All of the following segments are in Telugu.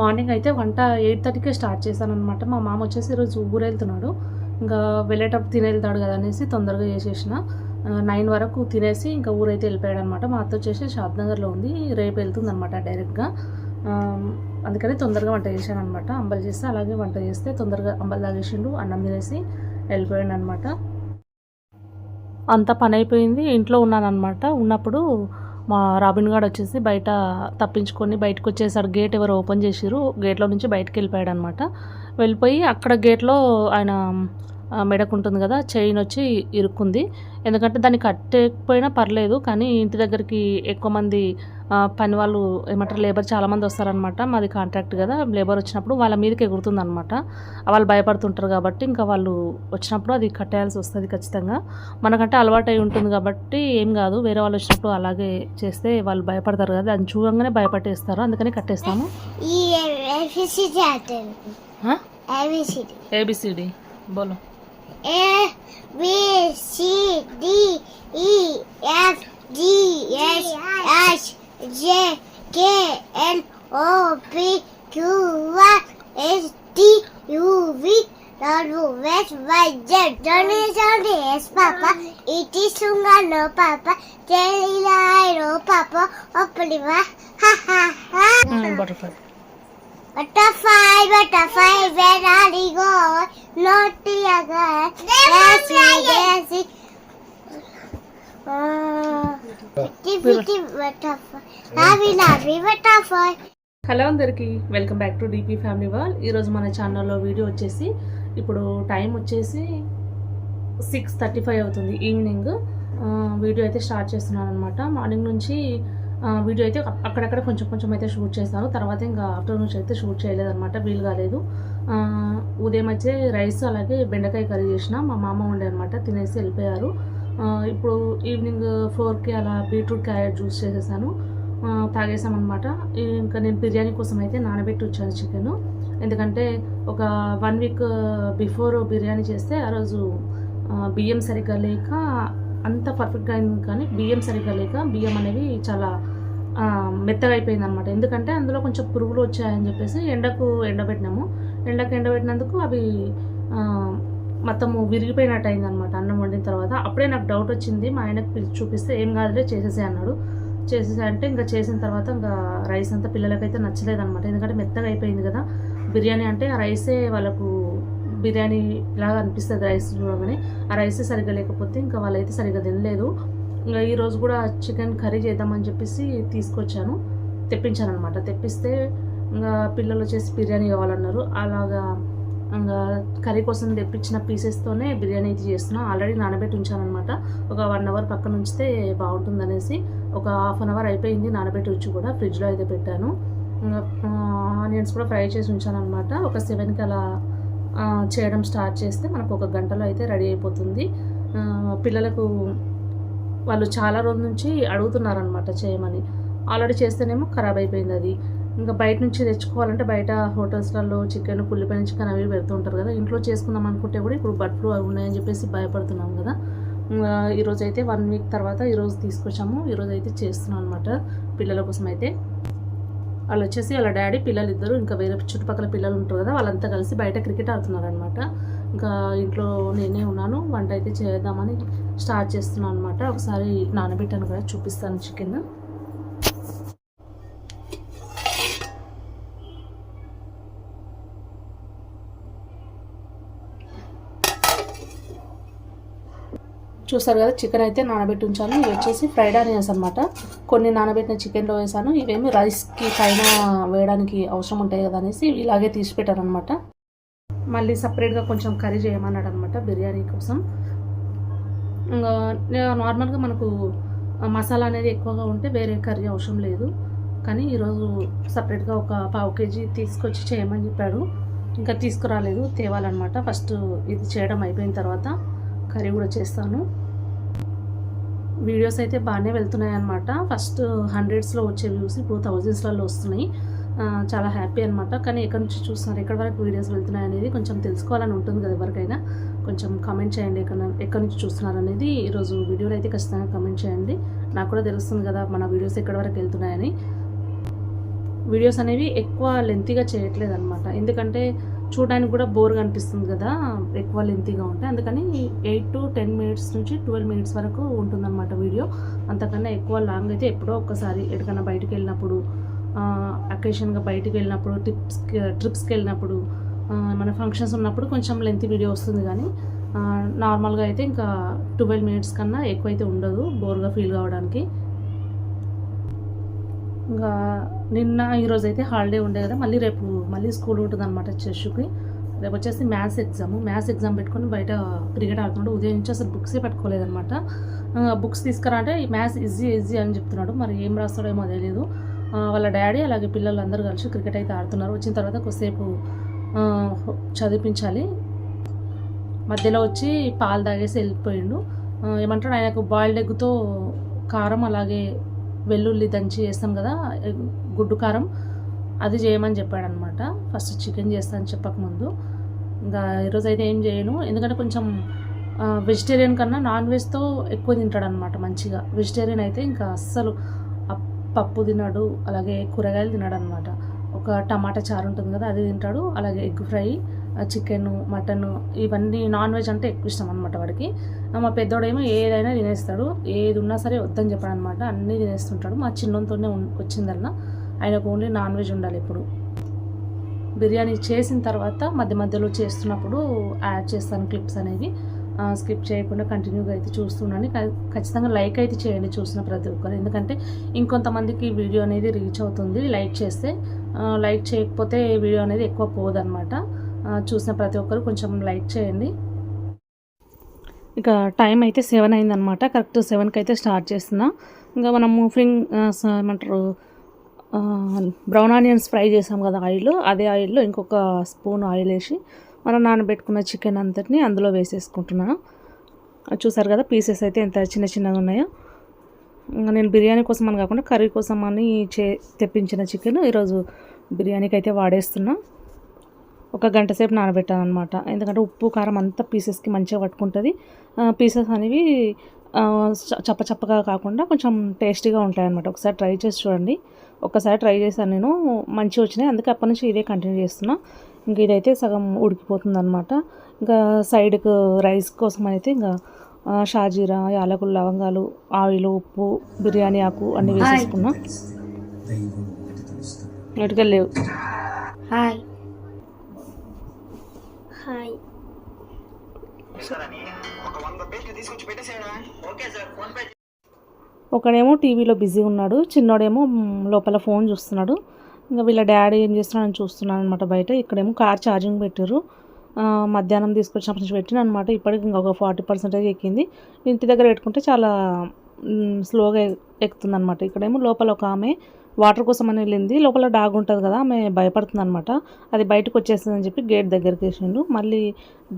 మార్నింగ్ అయితే వంట ఎయిట్ థర్టీకే స్టార్ట్ చేశాను అనమాట మా మామ వచ్చేసి ఈరోజు ఊరు వెళ్తున్నాడు ఇంకా వెళ్ళేటప్పుడు తినేళ్తాడు వెళ్తాడు కదా అనేసి తొందరగా చేసేసిన. నైన్ వరకు తినేసి ఇంకా ఊరైతే వెళ్ళిపోయాడు అనమాట మా అత్త వచ్చేసి షాద్ నగర్లో ఉంది. రేపు వెళ్తుంది అనమాట డైరెక్ట్గా అందుకని తొందరగా వంట చేశాను అనమాట అంబలు చేస్తే అలాగే వంట చేస్తే తొందరగా అంబలు తాగేసిండు అన్నం తినేసి వెళ్ళిపోయాడు అనమాట అంత పని అయిపోయింది. ఇంట్లో ఉన్నానన్నమాట. ఉన్నప్పుడు మా రాబిన్ గాడు వచ్చేసి బయట తప్పించుకొని బయటకు వచ్చేసాడు. గేట్ ఎవరు ఓపెన్ చేసిరు గేట్లో నుంచి బయటకు వెళ్ళిపోయాడు అనమాట వెళ్ళిపోయి అక్కడ గేట్లో ఆయన మెడకు ఉంటుంది కదా చైన్ వచ్చి ఇరుక్కుంది. ఎందుకంటే దాన్ని కట్టకపోయినా పర్లేదు కానీ ఇంటి దగ్గరికి ఎక్కువ మంది పని వాళ్ళు ఏమంటారు లేబర్ చాలామంది వస్తారనమాట మాది కాంట్రాక్ట్ కదా లేబర్ వచ్చినప్పుడు వాళ్ళ మీదకి ఎగురుతుంది అనమాట వాళ్ళు భయపడుతుంటారు కాబట్టి ఇంకా వాళ్ళు వచ్చినప్పుడు అది కట్టేయాల్సి వస్తుంది ఖచ్చితంగా. మనకంటే అలవాటు అయి ఉంటుంది కాబట్టి ఏం కాదు వేరే వాళ్ళు వచ్చినప్పుడు అలాగే చేస్తే వాళ్ళు భయపడతారు కదా అది చూడంగానే భయపట్టేస్తారు. అందుకని కట్టేస్తాము. ఏబిసిడి బోలో. A B C D E F G H H J K N O P Q R S T U V W X Y Z Johnny Johnny S Papa It is Sunga no Papa Jelly Lilo Papa Opaliva Ha ha ha. Mm, butterfly. Butterfly, butterfly, where are you going? Not the other. Dancing, dancing. Oh, pretty, pretty butterfly. Happy, happy butterfly. Hello అందరికీ welcome back to DP family wall ఈరోజు మన ఛానల్లో వీడియో వచ్చేసి ఇప్పుడు టైం వచ్చేసి సిక్స్ థర్టీ ఫైవ్ అవుతుంది ఈవినింగ్ వీడియో అయితే స్టార్ట్ చేస్తున్నాను అనమాట మార్నింగ్ నుంచి వీడియో అయితే అక్కడక్కడ కొంచెం కొంచెం అయితే షూట్ చేశాను. తర్వాత ఇంకా ఆఫ్టర్నూన్ అయితే షూట్ చేయలేదన్నమాట వీలు కాలేదు. ఉదయం అయితే రైస్ అలాగే బెండకాయ కర్రీ చేసిన మా మామ ఉండే అనమాట తినేసి వెళ్ళిపోయారు. ఇప్పుడు ఈవినింగ్ ఫోర్కి అలా బీట్రూట్ క్యారెట్ జ్యూస్ చేసేసాను. తాగేసామన్నమాట. ఇంకా నేను బిర్యానీ కోసం అయితే నానబెట్టి వచ్చాను చికెన్. ఎందుకంటే ఒక వన్ వీక్ బిఫోర్ బిర్యానీ చేస్తే ఆ రోజు బియ్యం సరిగ్గా లేక అంత పర్ఫెక్ట్గా అయింది కానీ బియ్యం సరిగ్గా లేక బియ్యం అనేవి చాలా మెత్తగా అయిపోయింది అనమాట ఎందుకంటే అందులో కొంచెం పురుగులు వచ్చాయని చెప్పేసి ఎండకు ఎండబెట్టినాము. ఎండకు ఎండబెట్టినందుకు అవి మొత్తము విరిగిపోయినట్టు అయింది అనమాట అన్నం వండిన తర్వాత. అప్పుడే నాకు డౌట్ వచ్చింది. మా ఆయనకు చూపిస్తే ఏం కాదులే చేసేసే అన్నాడు. చేసేసా అంటే ఇంకా చేసిన తర్వాత ఇంకా రైస్ అంతా పిల్లలకైతే నచ్చలేదు అనమాట ఎందుకంటే మెత్తగా అయిపోయింది కదా. బిర్యానీ అంటే ఆ రైసే వాళ్ళకు బిర్యానీ లాగా అనిపిస్తుంది రైస్ చూడగానే. ఆ రైసే సరిగ్గా లేకపోతే ఇంకా వాళ్ళైతే సరిగ్గా తినలేదు. ఇంకా ఈరోజు కూడా చికెన్ కర్రీ చేద్దామని చెప్పేసి తీసుకొచ్చాను. తెప్పించాను అనమాట తెప్పిస్తే ఇంకా పిల్లలు వచ్చేసి బిర్యానీ కావాలన్నారు. అలాగా ఇంకా కర్రీ కోసం తెప్పించిన పీసెస్తోనే బిర్యానీ అయితే చేస్తున్నాను ఆల్రెడీ నానబెట్టి ఉంచాను అనమాట ఒక వన్ అవర్ పక్కన ఉంచితే బాగుంటుంది అనేసి ఒక హాఫ్ అన్ అవర్ అయిపోయింది నానబెట్టి వచ్చి కూడా ఫ్రిడ్జ్లో అయితే పెట్టాను. ఆనియన్స్ కూడా ఫ్రై చేసి ఉంచానమాట ఒక సెవెన్కి అలా చేయడం స్టార్ట్ చేస్తే మనకు ఒక గంటలో అయితే రెడీ అయిపోతుంది. పిల్లలకు వాళ్ళు చాలా రోజుల నుంచి అడుగుతున్నారనమాట చేయమని. ఆల్రెడీ చేస్తేనేమో ఖరాబ్ అయిపోయింది అది. ఇంకా బయట నుంచి తెచ్చుకోవాలంటే బయట హోటల్స్లలో చికెన్ పుల్లిపైన చికెన్ అవి పెడుతూ ఉంటారు కదా. ఇంట్లో చేసుకుందాం అనుకుంటే కూడా ఇప్పుడు బర్డ్ ఫ్లూ అవి ఉన్నాయని చెప్పేసి భయపడుతున్నాం కదా. ఇంకా ఈరోజు అయితే వన్ వీక్ తర్వాత ఈరోజు తీసుకొచ్చాము. ఈరోజు అయితే చేస్తున్నాం అనమాట పిల్లల కోసం అయితే. వాళ్ళు వచ్చేసి వాళ్ళ డాడీ పిల్లలు ఇద్దరు ఇంకా వేరే చుట్టుపక్కల పిల్లలు ఉంటారు కదా. వాళ్ళంతా కలిసి బయట క్రికెట్ ఆడుతున్నారు అనమాట ఇంకా ఇంట్లో నేనే ఉన్నాను. వంట అయితే చేద్దామని స్టార్ట్ చేస్తున్నాను అనమాట ఒకసారి నానబెట్టాను కూడా చూపిస్తాను చికెన్. చూసారు కదా చికెన్ అయితే నానబెట్టి ఉంచాను. ఇవి వచ్చేసి ఫ్రైడ్ ఆనియన్స్ అనమాట కొన్ని నానబెట్టిన చికెన్లో వేసాను. ఇవేమి రైస్కి పైన వేయడానికి అవసరం ఉంటాయి కదా అనేసి ఇలాగే తీసి పెట్టాను అనమాట మళ్ళీ సపరేట్గా కొంచెం కర్రీ చేయమన్నాడు అనమాట బిర్యానీ కోసం. నార్మల్గా మనకు మసాలా అనేది ఎక్కువగా ఉంటే వేరే కర్రీ అవసరం లేదు. కానీ ఈరోజు సపరేట్గా ఒక పావు కేజీ తీసుకొచ్చి చేయమని చెప్పాడు. ఇంకా తీసుకురాలేదు తేవాలన్నమాట. ఫస్ట్ ఇది చేయడం అయిపోయిన తర్వాత కర్రీ కూడా చేస్తాను. వీడియోస్ అయితే బాగానే వెళ్తున్నాయి అనమాట ఫస్ట్ హండ్రెడ్స్లో వచ్చే వ్యూస్ ఇప్పుడు థౌజండ్స్లలో వస్తున్నాయి. చాలా హ్యాపీ అనమాట కానీ ఎక్కడి నుంచి చూస్తున్నారు ఎక్కడి వరకు వీడియోస్ వెళ్తున్నాయి అనేది కొంచెం తెలుసుకోవాలని ఉంటుంది కదా ఎవరికైనా. కొంచెం కమెంట్ చేయండి ఎక్కడ ఎక్కడి నుంచి చూస్తున్నారు అనేది. ఈరోజు వీడియోలో అయితే ఖచ్చితంగా కమెంట్ చేయండి. నాకు కూడా తెలుస్తుంది కదా మన వీడియోస్ ఎక్కడి వరకు వెళ్తున్నాయని. వీడియోస్ అనేవి ఎక్కువ లెంతీగా చేయట్లేదు అనమాట ఎందుకంటే చూడడానికి కూడా బోర్గా అనిపిస్తుంది కదా ఎక్కువ లెంతీగా ఉంటాయి అందుకని ఎయిట్ టు టెన్ మినిట్స్ నుంచి ట్వెల్వ్ మినిట్స్ వరకు ఉంటుందన్నమాట వీడియో. అంతకన్నా ఎక్కువ లాంగ్ అయితే ఎప్పుడో ఒక్కసారి ఎక్కడికైనా బయటకు వెళ్ళినప్పుడు అకేషన్గా బయటికి వెళ్ళినప్పుడు ట్రిప్స్ ట్రిప్స్కి వెళ్ళినప్పుడు మన ఫంక్షన్స్ ఉన్నప్పుడు కొంచెం లెంత్ వీడియో వస్తుంది కానీ నార్మల్గా అయితే ఇంకా ట్వెల్వ్ మినిట్స్ కన్నా ఎక్కువైతే ఉండదు బోర్గా ఫీల్ కావడానికి. ఇంకా నిన్న ఈరోజు అయితే హాలిడే ఉండే కదా మళ్ళీ రేపు మళ్ళీ స్కూల్ ఉంటుంది అనమాట చెస్కి రేపు వచ్చేసి మ్యాథ్స్ ఎగ్జామ్ మ్యాథ్స్ ఎగ్జామ్ పెట్టుకొని బయట క్రికెట్ ఆడుతున్నాడు. ఉదయం నుంచి అసలు బుక్సే పట్టుకోలేదన్నమాట. బుక్స్ తీసుకురా అంటే మ్యాథ్స్ ఈజీ ఈజీ అని చెప్తున్నాడు. మరి ఏం రాస్తాడో తెలియదు. వాళ్ళ డాడీ అలాగే పిల్లలు అందరూ కలిసి క్రికెట్ అయితే ఆడుతున్నారు. వచ్చిన తర్వాత కొద్దిసేపు చదివించాలి. మధ్యలో వచ్చి పాలు తాగేసి వెళ్ళిపోయిండు. ఏమంటాడు ఆయనకు బాయిల్డ్ ఎగ్తో కారం అలాగే వెల్లుల్లి దంచి చేస్తాం కదా గుడ్డు కారం. అది చేయమని చెప్పాడనమాట. ఫస్ట్ చికెన్ చేస్తాను చెప్పకముందు. ఇంకా ఈరోజు అయితే ఏం చేయను. ఎందుకంటే కొంచెం వెజిటేరియన్ కన్నా నాన్ వెజ్తో ఎక్కువ తింటాడనమాట మంచిగా. వెజిటేరియన్ అయితే ఇంకా అస్సలు పప్పు తినడు అలాగే కూరగాయలు తినడు అనమాట ఒక టమాటా చారు ఉంటుంది కదా అది తింటాడు అలాగే ఎగ్ ఫ్రై చికెన్ మటన్ ఇవన్నీ నాన్ వెజ్ అంటే ఎక్కువ ఇష్టం అనమాట వాడికి. మా పెద్దోడేమో ఏదైనా తినేస్తాడు ఏది ఉన్నా సరే వద్దని చెప్పాడు అనమాట అన్నీ తినేస్తుంటాడు. మా చిన్నంతోనే వచ్చిందల్లా ఆయనకు ఓన్లీ నాన్ వెజ్ ఉండాలి ఇప్పుడు బిర్యానీ చేసిన తర్వాత మధ్య మధ్యలో చేస్తున్నప్పుడు యాడ్ చేస్తాను క్లిప్స్ అనేవి. స్కిప్ చేయకుండా కంటిన్యూగా అయితే చూస్తున్నాను ఖచ్చితంగా లైక్ అయితే చేయండి చూసిన ప్రతి ఒక్కరు. ఎందుకంటే ఇంకొంతమందికి వీడియో అనేది రీచ్ అవుతుంది. లైక్ చేస్తే లైక్ చేయకపోతే వీడియో అనేది ఎక్కువ పోదన్నమాట. చూసిన ప్రతి ఒక్కరు కొంచెం లైక్ చేయండి. ఇక టైం అయితే సెవెన్ అయిందనమాట కరెక్ట్ సెవెన్కి అయితే స్టార్ట్ చేస్తున్నా. ఇంకా మనం ఫ్రింగ్ ఏమంటారు బ్రౌన్ ఆనియన్స్ ఫ్రై చేసాం కదా ఆయిల్. అదే ఆయిల్లో ఇంకొక స్పూన్ ఆయిల్ వేసి మనం నానబెట్టుకున్న చికెన్ అంతటిని అందులో వేసేసుకుంటున్నాను. అది చూసారు కదా పీసెస్ అయితే ఎంత చిన్న చిన్నగా ఉన్నాయో. నేను బిర్యానీ కోసం అని కాకుండా కర్రీ కోసం అని చే తెప్పించిన చికెన్ ఈరోజు బిర్యానీకి అయితే వాడేస్తున్నా. ఒక గంట సేపు నానబెట్టాను అనమాట ఎందుకంటే ఉప్పు కారం అంతా పీసెస్కి మంచిగా పట్టుకుంటుంది. పీసెస్ అనేవి చప్పచప్పగా చ- చప్ప చప్పగా కాకుండా కొంచెం టేస్టీగా ఉంటాయన్నమాట ఒకసారి ట్రై చేసి చూడండి. ఒకసారి ట్రై చేశాను నేను మంచిగా వచ్చినాయి. అందుకే అప్పటి నుంచి ఇదే కంటిన్యూ చేస్తున్నా. ఇంక ఇదైతే సగం ఉడికిపోతుంది అనమాట ఇంకా సైడ్కి రైస్ కోసం అయితే ఇంకా షాజీరా యాలకులు లవంగాలు ఆయిల్ ఉప్పు బిర్యానీ ఆకు అన్నీ వేసేసుకున్నా. ఎటుకెళ్ళి లేవు. హాయ్. హాయ్. ఒకడేమో టీవీలో బిజీ ఉన్నాడు చిన్నోడేమో లోపల ఫోన్ చూస్తున్నాడు. ఇంకా వీళ్ళ డాడీ ఏం చేస్తున్నాడని చూస్తున్నాను అనమాట బయట. ఇక్కడేమో కార్ ఛార్జింగ్ పెట్టారు మధ్యాహ్నం తీసుకొచ్చినప్పటి నుంచి పెట్టిన అనమాట ఇప్పటికి ఇంకొక ఫార్టీ పర్సెంటేజ్ ఎక్కింది. ఇంటి దగ్గర పెట్టుకుంటే చాలా స్లోగా ఎక్కుతుంది అనమాట ఇక్కడేమో లోపల ఒక ఆమె వాటర్ కోసం అని వెళ్ళింది. లోపల డాగ్ ఉంటుంది కదా ఆమె భయపడుతుంది అనమాట అది బయటకు వచ్చేస్తుందని చెప్పి గేట్ దగ్గరికి వేసిండు. మళ్ళీ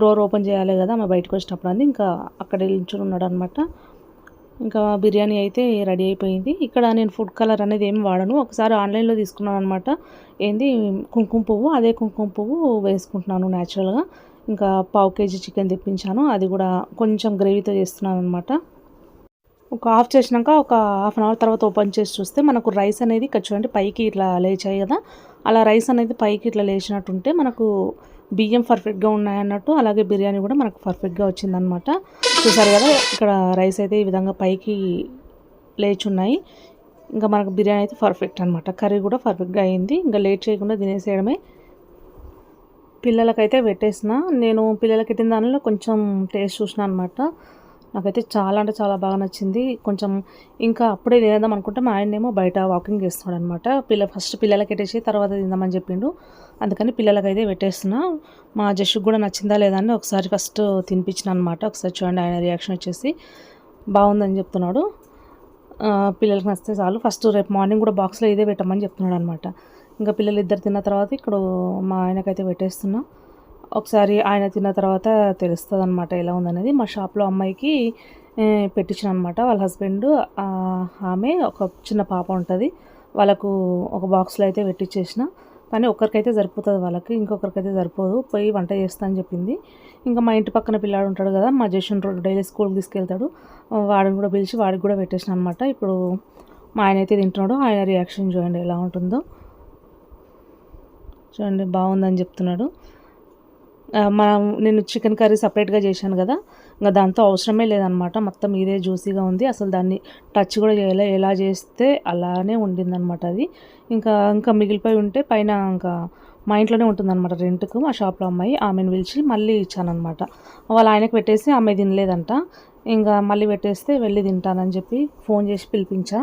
డోర్ ఓపెన్ చేయాలి కదా ఆమె బయటకు వచ్చినప్పుడు అంది. ఇంకా అక్కడ నిల్చుని ఉన్నాడు అనమాట ఇంకా బిర్యానీ అయితే రెడీ అయిపోయింది. ఇక్కడ నేను ఫుడ్ కలర్ అనేది ఏం వాడను. ఒకసారి ఆన్లైన్లో తీసుకున్నాను అనమాట ఏంది? కుంకుమ పువ్వు. అదే కుంకుమ పువ్వు వేసుకుంటున్నాను న్యాచురల్గా ఇంకా పావు కేజీ చికెన్ తెప్పించాను. అది కూడా కొంచెం గ్రేవీతో చేస్తున్నాను అనమాట ఒక ఆఫ్ చేసినాక ఒక హాఫ్ అన్ అవర్ తర్వాత ఓపెన్ చేసి చూస్తే మనకు రైస్ అనేది ఇక్కడ చూడండి పైకి ఇట్లా లేచాయి కదా. అలా రైస్ అనేది పైకి ఇట్లా లేచినట్టుంటే మనకు బియ్యం పర్ఫెక్ట్గా ఉన్నాయన్నట్టు అలాగే బిర్యానీ కూడా మనకు పర్ఫెక్ట్గా వచ్చిందనమాట చూసారు కదా ఇక్కడ రైస్ అయితే ఈ విధంగా పైకి లేచి ఉన్నాయి ఇంకా మనకు బిర్యానీ అయితే పర్ఫెక్ట్ అనమాట కర్రీ కూడా పర్ఫెక్ట్గా అయింది. ఇంకా లేట్ చేయకుండా తినేసేయడమే. పిల్లలకైతే పెట్టేసిన. నేను పిల్లలకి పెట్టిన దానిలో కొంచెం టేస్ట్ చూసిన అనమాట నాకైతే చాలా అంటే చాలా బాగా నచ్చింది. కొంచెం ఇంకా అప్పుడే తినేద్దాం అనుకుంటే మా ఆయనేమో బయట వాకింగ్ చేస్తున్నాడు అనమాట పిల్ల ఫస్ట్ పిల్లలకి పెట్టేసి తర్వాత తిందామని చెప్పిండు. అందుకని పిల్లలకైతే పెట్టేస్తున్నా. మా జస్సుకు కూడా నచ్చిందా లేదా అని ఒకసారి ఫస్ట్ తినిపించిన అనమాట. ఒకసారి చూడండి ఆయన రియాక్షన్ వచ్చేసి బాగుందని చెప్తున్నాడు. పిల్లలకి నచ్చితే చాలు. ఫస్ట్ రేపు మార్నింగ్ కూడా బాక్స్లో ఇదే పెట్టమని చెప్తున్నాడు అనమాట ఇంకా పిల్లలు ఇద్దరు తిన్న తర్వాత ఇక్కడ మా ఆయనకైతే పెట్టేస్తున్నాం. ఒకసారి ఆయన తిన్న తర్వాత తెలుస్తుంది అనమాట ఎలా ఉందనేది. మా షాప్లో అమ్మాయికి పెట్టించిన అనమాట వాళ్ళ హస్బెండ్ ఆమె ఒక చిన్న పాప ఉంటుంది. వాళ్ళకు ఒక బాక్స్లో అయితే పెట్టించేసిన కానీ ఒక్కరికైతే సరిపోతుంది వాళ్ళకి ఇంకొకరికైతే సరిపోదు. పోయి వంట చేస్తా అని చెప్పింది. ఇంకా మా ఇంటి పక్కన పిల్లాడు ఉంటాడు కదా మా జేషన్ డైలీ స్కూల్కి తీసుకెళ్తాడు. వాడిని కూడా పిలిచి వాడికి కూడా పెట్టేసిన అనమాట ఇప్పుడు మా ఆయన అయితే తింటున్నాడు. ఆయన రియాక్షన్ చూడండి ఎలా ఉంటుందో. చూడండి బాగుందని చెప్తున్నాడు. మనం నేను చికెన్ కర్రీ సపరేట్గా చేశాను కదా ఇంకా దాంతో అవసరమే లేదనమాట. మొత్తం ఇదే జ్యూసీగా ఉంది. అసలు దాన్ని టచ్ కూడా చేయలే. ఎలా చేస్తే అలానే ఉండిందనమాట అది. ఇంకా ఇంకా మిగిలిపోయి ఉంటే పైన ఇంకా మా ఇంట్లోనే ఉంటుందన్నమాట రెంట్కు. మా షాప్లో అమ్మాయి ఆమెను పిలిచి మళ్ళీ ఇచ్చానమాట వాళ్ళు ఆయనకు పెట్టేసి ఆమె తినలేదంట. ఇంకా మళ్ళీ పెట్టేస్తే వెళ్ళి తింటానని చెప్పి ఫోన్ చేసి పిలిపించా.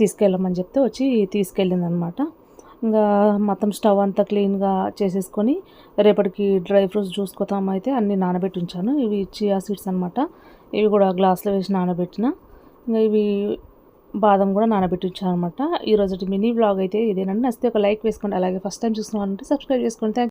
తీసుకెళ్ళమని చెప్తే వచ్చి తీసుకెళ్ళింది అనమాట ఇంకా మొత్తం స్టవ్ అంతా క్లీన్గా చేసేసుకొని రేపటికి డ్రై ఫ్రూట్స్ చూసుకోతాం అయితే అన్నీ నానబెట్టి ఉంచాను. ఇవి చియా సీడ్స్ అనమాట ఇవి కూడా గ్లాస్లో వేసి నానబెట్టిన. ఇంకా ఇవి బాదం కూడా నానబెట్టి ఉంచాను అనమాట ఈరోజు మినీ బ్లాగ్ అయితే ఇదేనండి. నచ్చితే ఒక లైక్ వేసుకోండి. అలాగే ఫస్ట్ టైం చూసిన వాళ్ళంటే సబ్స్క్రైబ్ చేసుకోండి. థ్యాంక్